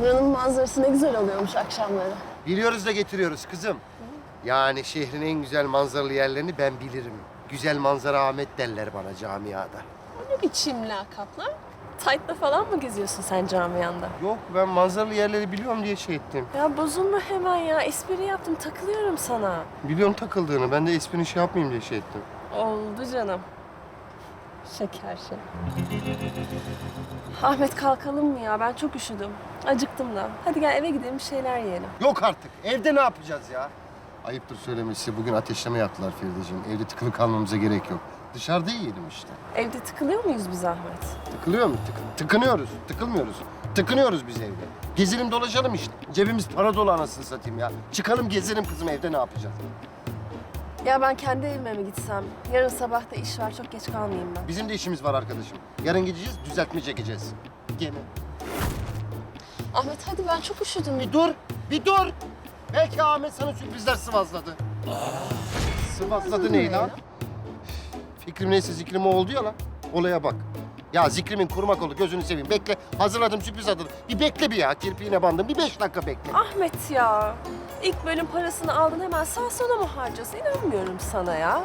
Buranın manzarası ne güzel oluyormuş akşamları. Biliyoruz da getiriyoruz kızım. Yani şehrin en güzel manzaralı yerlerini ben bilirim. Güzel manzara Ahmet derler bana camiada. Ne biçim lakaplar? Tight'la falan mı geziyorsun sen camianda? Yok ben manzaralı yerleri biliyorum diye şey ettim. Ya bozulma hemen ya. Espri yaptım, takılıyorum sana. Biliyorum takıldığını. Ben de esprini şey yapmayayım diye şey ettim. Oldu canım. Şeker şey. Ahmet kalkalım mı ya? Ben çok üşüdüm. Acıktım da. Hadi gel eve gidelim bir şeyler yiyelim. Yok artık. Evde ne yapacağız ya? Ayıptır söylemesi. Bugün ateşleme yaptılar Ferideciğim. Evde tıkılı kalmamıza gerek yok. Dışarıda yiyelim işte. Evde tıkılıyor muyuz biz Ahmet? Tıkılıyor mu? Tık- tıkınıyoruz. Tıkılmıyoruz. Tıkınıyoruz biz evde. Gezelim dolaşalım işte. Cebimiz para dolu anasını satayım ya. Çıkalım gezelim kızım evde ne yapacağız? Ya ben kendi evime mi gitsem? Yarın sabah da iş var, çok geç kalmayayım ben. Bizim de işimiz var arkadaşım. Yarın gideceğiz, düzeltme çekeceğiz. Gene. Ahmet hadi ben çok üşüdüm. Bir dur, bir dur. Belki Ahmet sana sürprizler sıvazladı. Sıvazladı ne lan? Fikrim neyse zikrim oldu ya lan. Olaya bak. Ya zikrimin kurmak oldu gözünü seveyim. Bekle. Hazırladım sürpriz hazırladım. Bir bekle bir ya. Kirpiğine bandım. Bir beş dakika bekle. Ahmet ya. İlk bölüm parasını aldın hemen sağ sola mı harcasın? İnanmıyorum sana ya.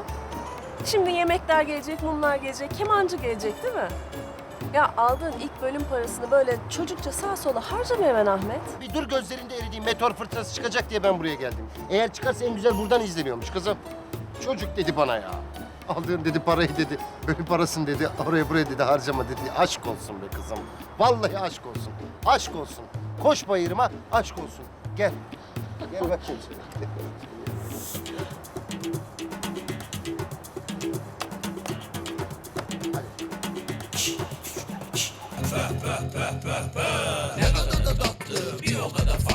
Şimdi yemekler gelecek, mumlar gelecek, kemancı gelecek değil mi? Ya aldığın ilk bölüm parasını böyle çocukça sağ sola harcama hemen Ahmet. Bir dur gözlerinde eridiğim meteor fırtınası çıkacak diye ben buraya geldim. Eğer çıkarsa en güzel buradan izleniyormuş kızım. Çocuk dedi bana ya. Aldığın dedi parayı dedi, bölüm parasını dedi, oraya buraya dedi harcama dedi. Aşk olsun be kızım. Vallahi aşk olsun. Aşk olsun. Koş bayırıma, aşk olsun. Gel. Gel bakayım. Bir o kadar farklı